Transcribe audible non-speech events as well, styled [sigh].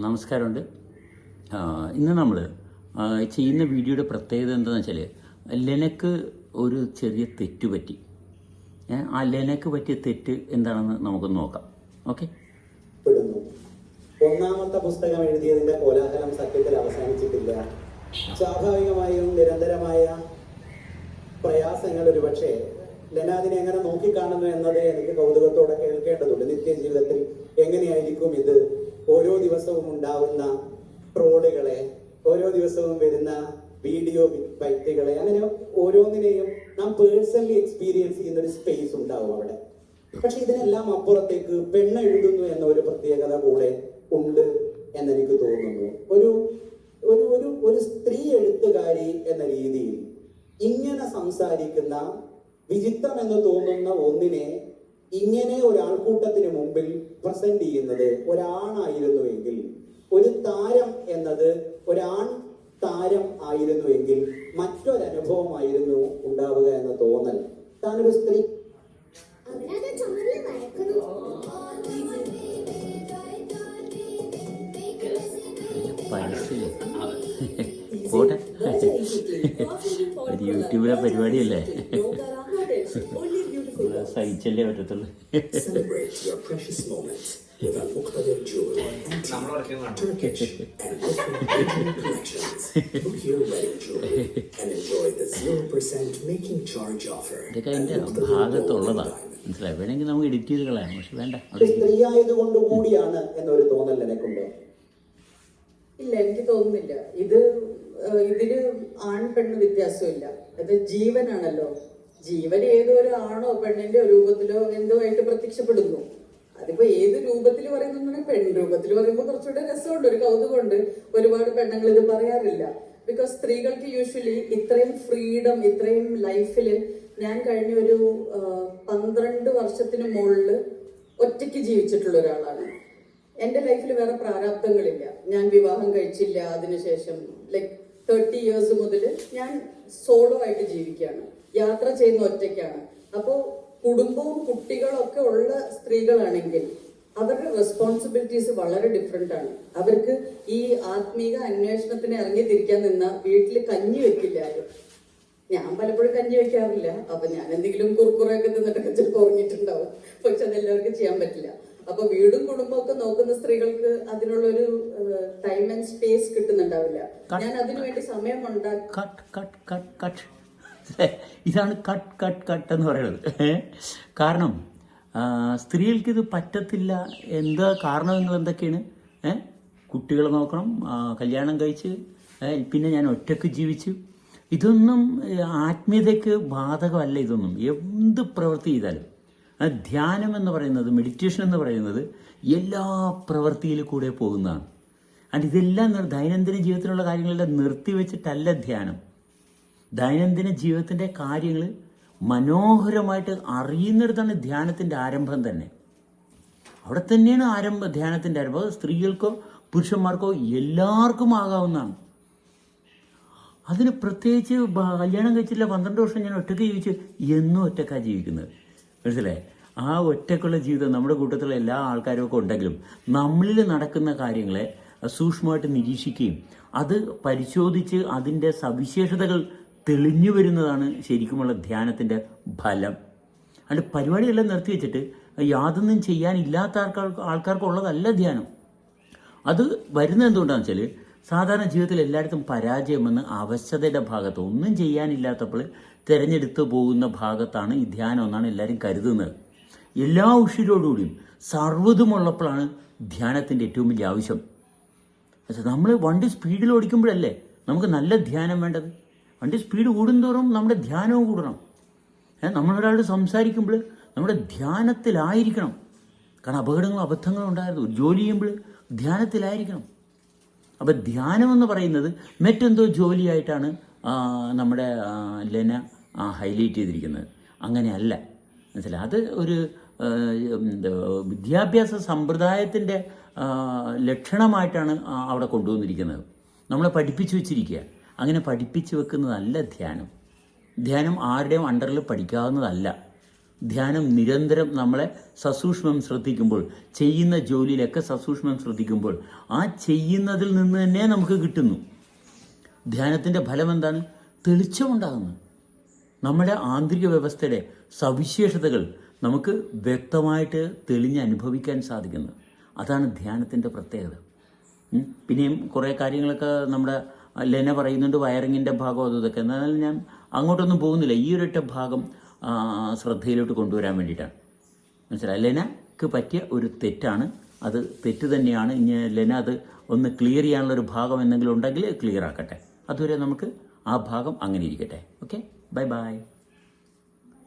നമസ്കാരമുണ്ട്. ഇന്ന് നമ്മൾ ചെയ്യുന്ന വീഡിയോയുടെ പ്രത്യേകത എന്താണെന്ന് വെച്ചാൽ ലെനക്ക് ഒരു ചെറിയ തെറ്റ് പറ്റി. ആ ലെനക്ക് പറ്റിയ തെറ്റ് എന്താണെന്ന് നമുക്ക് നോക്കാം. ഓക്കെ? ഒന്നാമത്തെ പുസ്തകം എഴുതിയതിന്റെ കോലാഹലം സത്യത്തിൽ അവസാനിച്ചിട്ടില്ല. സ്വാഭാവികമായും നിരന്തരമായ പ്രയാസങ്ങൾ ഒരുപക്ഷെ ലെനാദിനെ എങ്ങനെ നോക്കിക്കാണുന്നു എന്നത് എനിക്ക് കൗതുകത്തോടെ കേൾക്കേണ്ടതുണ്ട്. നിത്യജീവിതത്തിൽ എങ്ങനെയായിരിക്കും ഇത്? ഓരോ ദിവസവും ഉണ്ടാവുന്ന ട്രോളുകളെ ഓരോ ദിവസവും വരുന്ന വീഡിയോ ബൈറ്റുകളെ അങ്ങനെ ഓരോന്നിനെയും നാം പേഴ്സണലി എക്സ്പീരിയൻസ് ചെയ്യുന്ന ഒരു സ്പേസ് ഉണ്ടാവും അവിടെ. പക്ഷെ ഇതിനെല്ലാം അപ്പുറത്തേക്ക് പെണ്ണ് എഴുതുന്നു എന്ന ഒരു പ്രത്യേകത കൂടെ ഉണ്ട് എന്നെനിക്ക് തോന്നുന്നു. ഒരു ഒരു ഒരു ഒരു സ്ത്രീ എഴുത്തുകാരി എന്ന രീതിയിൽ ഇങ്ങനെ സംസാരിക്കുന്ന വിചിത്രം എന്ന് തോന്നുന്ന ഒന്നിനെ ഇങ്ങനെ ഒരാൾക്കൂട്ടത്തിന് മുമ്പിൽ പ്രസന്റ് ചെയ്യുന്നത് ഒരാണായിരുന്നുവെങ്കിൽ ഒരു താരം എന്നത് ഒരാൺ താരം ആയിരുന്നുവെങ്കിൽ മറ്റൊരനുഭവമായിരുന്നു ഉണ്ടാവുക എന്ന തോന്നൽ. താനൊരു സ്ത്രീ. [laughs] പോട്ടെ. ഒരു യൂട്യൂബിലെ പരിപാടിയല്ലേ? സഹിച്ചല്ലേ പറ്റത്തുള്ളൂ. ഭാഗത്തുള്ളതാണ് മനസ്സിലായി? നമുക്ക് എഡിറ്റ് ചെയ്ത് പക്ഷെ വേണ്ട കൂടിയാണ് എന്നൊരു തോന്നല്ല ഇല്ല എനിക്ക് തോന്നുന്നില്ല. ഇത് ഇതിന് ആൺ പെണ്ണ് വ്യത്യാസമില്ല. അത് ജീവനാണല്ലോ. ജീവൻ ഏതോ ആണോ പെണ്ണിന്റെ രൂപത്തിലോ എന്തോ ആയിട്ട് പ്രത്യക്ഷപ്പെടുന്നു. അതിപ്പോ ഏത് രൂപത്തിൽ പറയുന്ന പെൺ രൂപത്തിൽ പറയുമ്പോൾ കുറച്ചുകൂടെ രസമുണ്ട് ഒരു കൗതുകമുണ്ട്. ഒരുപാട് പെണ്ണുങ്ങൾ ഇത് പറയാറില്ല. ബിക്കോസ് സ്ത്രീകൾക്ക് യൂഷ്വലി ഇത്രയും ഫ്രീഡം ഇത്രയും ലൈഫിൽ ഞാൻ കഴിഞ്ഞ ഒരു പന്ത്രണ്ട് വർഷത്തിന് മുകളിൽ ഒറ്റയ്ക്ക് ജീവിച്ചിട്ടുള്ള ഒരാളാണ്. എന്റെ ലൈഫിൽ വേറെ പ്രാരാബ്ദങ്ങളില്ല. ഞാൻ വിവാഹം കഴിച്ചില്ല. അതിനുശേഷം ലൈക് തേർട്ടി ഇയേഴ്സ് മുതൽ ഞാൻ സോളോ ആയിട്ട് ജീവിക്കുകയാണ്. യാത്ര ചെയ്യുന്ന ഒറ്റയ്ക്കാണ്. അപ്പോൾ കുടുംബവും കുട്ടികളൊക്കെ ഉള്ള സ്ത്രീകളാണെങ്കിൽ അവരുടെ റെസ്പോൺസിബിലിറ്റീസ് വളരെ ഡിഫറെന്റ് ആണ്. അവർക്ക് ഈ ആത്മീക അന്വേഷണത്തിന് ഇറങ്ങി തിരിക്കാൻ നിന്ന വീട്ടിൽ കഞ്ഞി വെക്കില്ല ആരും ഞാൻ പലപ്പോഴും കഞ്ഞി വെക്കാറില്ല. അപ്പൊ ഞാൻ എന്തെങ്കിലും കുറുക്കുറയൊക്കെ തിന്നിട്ടൊക്കെ ചിലപ്പോൾ ഉറങ്ങിയിട്ടുണ്ടാവും. പക്ഷെ അതെല്ലാവർക്കും ചെയ്യാൻ പറ്റില്ല. അപ്പൊ വീടും കുടുംബവും ഒക്കെ നോക്കുന്ന സ്ത്രീകൾക്ക് അതിനുള്ളൊരു ടൈം ആൻഡ് സ്പേസ് കിട്ടുന്നുണ്ടാവില്ല. ഞാൻ അതിനുവേണ്ടി സമയം ഉണ്ടാക്കി ഇതാണ് കട്ട് കട്ട് കട്ട് എന്ന് പറയുന്നത്. കാരണം സ്ത്രീകൾക്ക് ഇത് പറ്റത്തില്ല. എന്താ കാരണങ്ങൾ എന്തൊക്കെയാണ്? കുട്ടികളെ നോക്കണം കല്യാണം കഴിച്ച് പിന്നെ ഞാൻ ഒറ്റയ്ക്ക് ജീവിച്ചു. ഇതൊന്നും ആത്മീയതയ്ക്ക് ബാധകമല്ല ഇതൊന്നും. എന്ത് പ്രവൃത്തി ചെയ്താലും. ധ്യാനം എന്ന് പറയുന്നത് മെഡിറ്റേഷൻ എന്ന് പറയുന്നത് എല്ലാ പ്രവൃത്തിയിൽ കൂടെ പോകുന്നതാണ്. ആൻഡ് ഇതെല്ലാം ദൈനംദിന ജീവിതത്തിലുള്ള കാര്യങ്ങളെല്ലാം നിർത്തിവെച്ചിട്ടല്ല ധ്യാനം. ദൈനംദിന ജീവിതത്തിന്റെ കാര്യങ്ങൾ മനോഹരമായിട്ട് അറിയുന്നിടത്താണ് ധ്യാനത്തിന്റെ ആരംഭം തന്നെ. അവിടെ തന്നെയാണ് ആരംഭ ധ്യാനത്തിന്റെ ആരംഭം. സ്ത്രീകൾക്കോ പുരുഷന്മാർക്കോ എല്ലാവർക്കും ആകാവുന്നതാണ്. അതിന് പ്രത്യേകിച്ച് കല്യാണം കഴിച്ചില്ല പന്ത്രണ്ട് വർഷം ഞാൻ ഒറ്റയ്ക്ക് ജീവിച്ച് എന്നും ഒറ്റക്കാണ് ജീവിക്കുന്നത്. മനസ്സിലെ ആ ഒറ്റക്കുള്ള ജീവിതം നമ്മുടെ കൂട്ടത്തിലെ എല്ലാ ആൾക്കാരും ഒക്കെ ഉണ്ടെങ്കിലും നമ്മളിൽ നടക്കുന്ന കാര്യങ്ങളെ സൂക്ഷ്മമായിട്ട് നിരീക്ഷിക്കുകയും അത് പരിശോധിച്ച് അതിന്റെ സവിശേഷതകൾ തെളിഞ്ഞു വരുന്നതാണ് ശരിക്കുമുള്ള ധ്യാനത്തിന്റെ ഫലം. അതിന്റെ പരിപാടിയെല്ലാം നിർത്തി വെച്ചിട്ട് യാതൊന്നും ചെയ്യാനില്ലാത്ത ആൾക്കാർ ആൾക്കാർക്കുള്ളതല്ല ധ്യാനം. അത് വരുന്നത് എന്തുകൊണ്ടാണെന്ന് വെച്ചാൽ സാധാരണ ജീവിതത്തിൽ എല്ലായിടത്തും പരാജയമെന്ന് അവശതയുടെ ഭാഗത്ത് ഒന്നും ചെയ്യാനില്ലാത്തപ്പോൾ തിരഞ്ഞെടുത്ത് പോകുന്ന ഭാഗത്താണ് ഈ ധ്യാനം എന്നാണ് എല്ലാവരും കരുതുന്നത്. എല്ലാ ഉഷിരോടുകൂടിയും സർവതുമുള്ളപ്പോഴാണ് ധ്യാനത്തിന്റെ ഏറ്റവും വലിയ ആവശ്യം. പക്ഷെ നമ്മൾ വണ്ടി സ്പീഡിൽ ഓടിക്കുമ്പോഴല്ലേ നമുക്ക് നല്ല ധ്യാനം വേണ്ടത്? വണ്ടി സ്പീഡ് കൂടുന്തോറും നമ്മുടെ ധ്യാനവും കൂടണം. നമ്മളൊരാളോട് സംസാരിക്കുമ്പോൾ നമ്മുടെ ധ്യാനത്തിലായിരിക്കണം. കാരണം അപകടങ്ങളും അബദ്ധങ്ങളും ഉണ്ടായിരുന്നു. ജോലി ചെയ്യുമ്പോൾ ധ്യാനത്തിലായിരിക്കണം. അപ്പം ധ്യാനം എന്ന് പറയുന്നത് മറ്റെന്തോ ജോലിയായിട്ടാണ് നമ്മുടെ ലെന ഹൈലൈറ്റ് ചെയ്തിരിക്കുന്നത്. അങ്ങനെയല്ല. മനസ്സിലായി? അത് ഒരു വിദ്യാഭ്യാസ സമ്പ്രദായത്തിന്റെ ലക്ഷണമായിട്ടാണ് അവിടെ കൊണ്ടുവന്നിരിക്കുന്നത്. നമ്മളെ പഠിപ്പിച്ചു വെച്ചിരിക്കുക. അങ്ങനെ പഠിപ്പിച്ചു വെക്കുന്നതല്ല ധ്യാനം. ധ്യാനം ആരുടെയും അണ്ടറിൽ പഠിക്കാവുന്നതല്ല. ധ്യാനം നിരന്തരം നമ്മളെ സസൂക്ഷ്മം ശ്രദ്ധിക്കുമ്പോൾ ചെയ്യുന്ന ജോലിയിലൊക്കെ സസൂക്ഷ്മം ശ്രദ്ധിക്കുമ്പോൾ ആ ചെയ്യുന്നതിൽ നിന്ന് തന്നെ നമുക്ക് കിട്ടുന്നു. ധ്യാനത്തിന്റെ ഫലം എന്താണ്? തെളിച്ചമുണ്ടാകുന്നു നമ്മുടെ ആന്തരിക വ്യവസ്ഥയുടെ സവിശേഷതകൾ നമുക്ക് വ്യക്തമായിട്ട് തെളിഞ്ഞ് അനുഭവിക്കാൻ സാധിക്കുന്നു. അതാണ് ധ്യാനത്തിന്റെ പ്രത്യേകത. പിന്നെയും കുറേ കാര്യങ്ങളൊക്കെ നമ്മുടെ ലെന പറയുന്നുണ്ട് വയറിങ്ങിന്റെ ഭാഗം അതും ഇതൊക്കെ. ഞാൻ അങ്ങോട്ടൊന്നും പോകുന്നില്ല. ഈ ഒരൊറ്റ ഭാഗം ശ്രദ്ധയിലോട്ട് കൊണ്ടുവരാൻ വേണ്ടിയിട്ടാണ്. മനസ്സിലായി? ലെനക്ക് പറ്റിയ ഒരു തെറ്റാണ്. അത് തെറ്റ് തന്നെയാണ്. ഇനി ലെന അത് ഒന്ന് ക്ലിയർ ചെയ്യാനുള്ള ഒരു ഭാഗം എന്തെങ്കിലും ഉണ്ടെങ്കിൽ ക്ലിയർ ആക്കട്ടെ. അതുവരെ നമുക്ക് ആ ഭാഗം അങ്ങനെ ഇരിക്കട്ടെ. ഓക്കെ? Bye bye.